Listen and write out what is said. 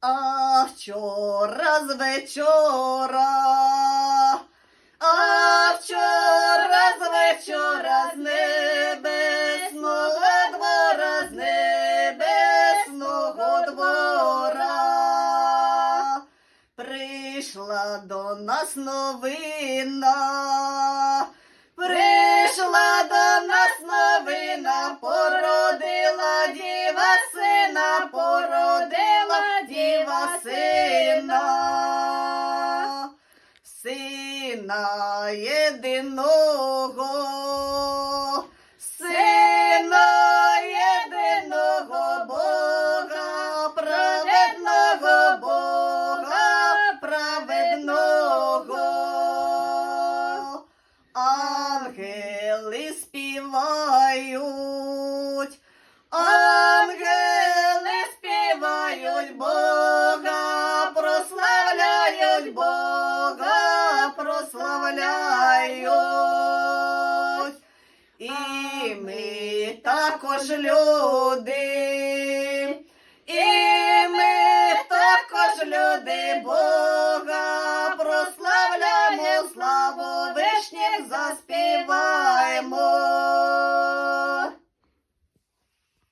А вчора з вечора, а вчора з вечора з небесного двора, з небесного двора. Прийшла до нас новина, прийшла до нас новина, породила діва сина, породила сина єдиного, сина єдиного Бога, праведного Бога, праведного. Ангели співають, ангели співають Бога, прославляють Бога, ми також люди, і ми також люди Бога, прославляємо славу вишніх заспіваємо.